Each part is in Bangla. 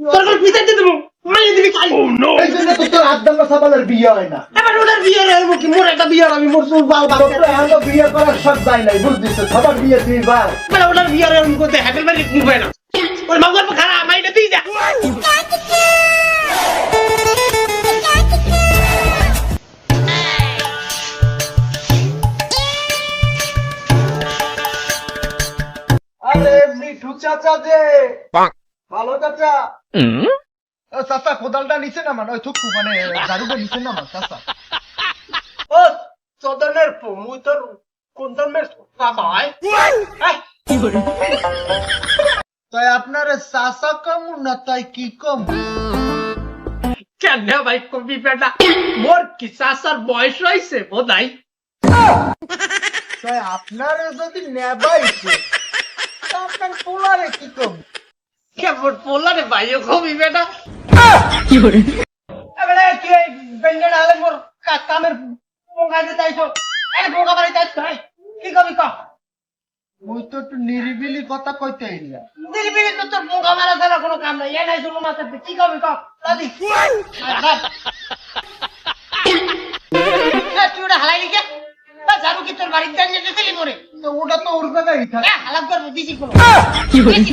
তোর কোন পিতা দিতে দেবো? মাইয়ে দিবি খাই। এই জন্য তো তোর আদাঙ্গা সাবালের বিয়ে হয় না। এবার ওটার বিয়ে রে কি? মোর একটা বিয়ে আমি মোর চুল বাল বাল তোর তো এখনও বিয়ে করার সব যায় নাই বুঝছিস সবার বিয়ে তুই বার এবার ওটার বিয়ে রে আমি করতে হ্যাপেল বাড়ি কুবে না? ওর মাগুর খারাপ মাইটা দিয়ে যা আরে মিঠু চাচা যে। ভালো চাচা। চাচা কোদালটা নিচে নামান ওই থুকু মানে ঝাড়ুটা নিচে নামান চাচা। ও চোদনের মুই তোর কোন ধর্মের তাই আপনার চাচা কম না তাই কি কম? কেন ভাই কবি বেটা? মোর কি চাষার বয়স হয়েছে বোধাই তাই আপনার যদি নেবাইছে আপনার পোলারে কি কম? কেমন পোলা রে ভাই কবি বেটা। এবারে কি বেঙ্গল আলে মোর কামের পোকা দিতে আইছো এই পোকা বাড়ি যাইছ ভাই কি কবি ক? মুই তো একটু নিরিবিলি কথা কইতে এলাম দিলি তো তোর পোকা মারা ছাড়া কোনো কাম নাই। এ নাই শুনো মাথার কি কবি ক? দাদি তুই ওটা হালাই লিখে জারু কি তোর বাড়িতে জানিয়ে দিলি মোরে? তো ওটা তো ওর জায়গায় থাকে। করব দিছি কোনো। দিছি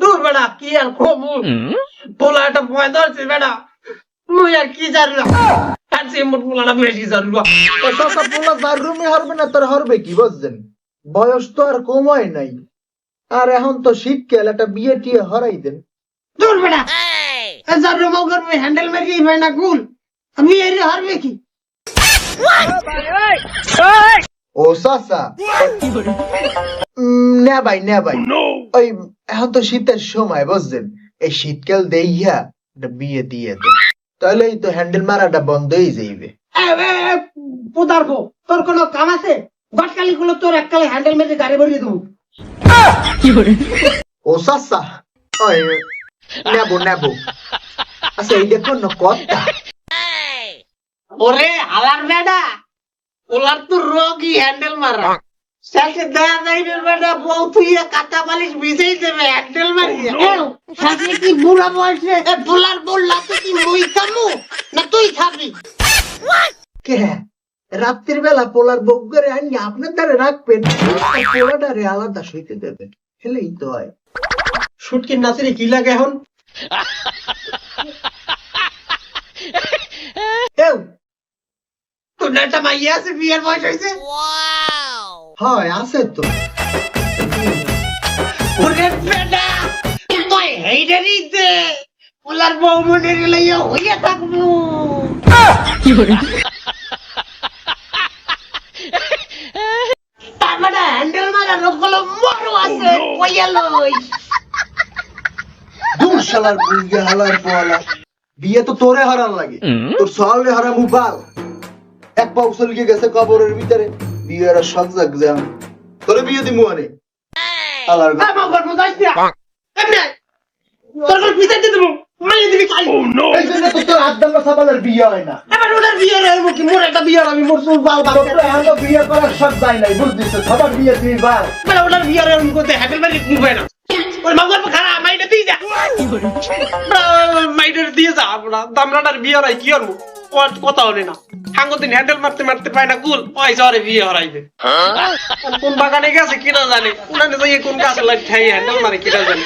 দূর বেড়া কি আর কমু? পোলা একটা ভয় ধরছে বেড়া। মুই আর কি মোট পোলাটা বেশি পোলা যার রুমে হরবে না তার হরবে কি বুঝলেন বয়স তো আর কমায় নাই। আর এখন তো শীতকাল একটা বিয়ে টিয়ে হরাই দেন। দূর বেড়া। করবে হ্যান্ডেল মেরে ভাই না গুল আমি এর হারবে কি? ও উম, না ভাই না ভাই ওই এখন তো শীতের সময় বুঝলেন এই শীতকাল দেইয়া বিয়ে দিয়ে দেন। তাহলেই তো হ্যান্ডেল মারাটা বন্ধ হয়ে যাইবে। পুদারবো তোর কোনো কাম আছে? গটকালি গুলো তোর এককালে হ্যান্ডেল মেরে গাড়ি ভরিয়ে দেবো। ও ওই নেব নেব। আচ্ছা এই দেখুন না কথা। ওরে হালার বেডা ওলার তো রোগই হ্যান্ডেল মারা। শেষে দেয়া যায় রে বউ তুই কাঁচা বালিশ ভিজেই দেবে হ্যান্ডেল মারিয়ে। শেষে কি বুড়া বয়সে পোলার বললা তো কি মুই খামু? না তুই খাবি? কে? রাত্রির বেলা পোলার বউ করে আনি আপনার দ্বারে রাখবেন পোলাটারে আলাদা সইতে দেবেন হেলেই তো হয়। শুটকির নাচেরে কি লাগে এখন? তোর একটা মাইয়া আছে বিয়ের বয়স হয়েছে হয় আছে তো। ওরে বেডা তুই হেইডারি দে। পোলার বউ লইয়া হইয়া থাকব। তার মানে হ্যান্ডেল মারা লোকগুলো মরু আছে কইয়া লই। দূর শালার বুইয়া হালার পোয়ালা। বিয়ে তো তোরে হারান লাগে। তোর সওয়ালে হারা মুবাল এক পা উছলকে গেছে কবরের ভিতরে। বিয়ের শখ জাগ যে আমি। তোরে বিয়ে দিমু আনে। হালার গা- আমার গল্প যাইস না। এমনি তোর কোন পিতা দিতে দেবো মাইয়ে দিবি খাই এই জন্য তো তোর আদাঙ্গা সাবালের বিয়ে হয় না। এবার ওটার বিয়ে রে কি মোর একটা বিয়ে আমি মোর চুল বাল বাল তোর তো বিয়ে করার সব যায় নাই বুঝছিস সবার বিয়ে তুই বার মানে ওটার বিয়ে রে আমি করতে হ্যাপেল বাড়ি কুবে না ওর মা গল্প খারাপ মাইটা দিয়ে যা। মাইটার দিয়ে যা আমরা দামরাটার বিয়ে হরাই কি করব? কথা হলে না। হাঙ্গদিন হ্যান্ডেল মারতে মারতে পায় না গুল। ওই জ্বরে বিয়ে হারাইবে। কোন বাগানে গেছে কিনা জানে। উনানে যাই কোন গাছে লাগ খাই হ্যান্ডেল মারে কিনা জানে।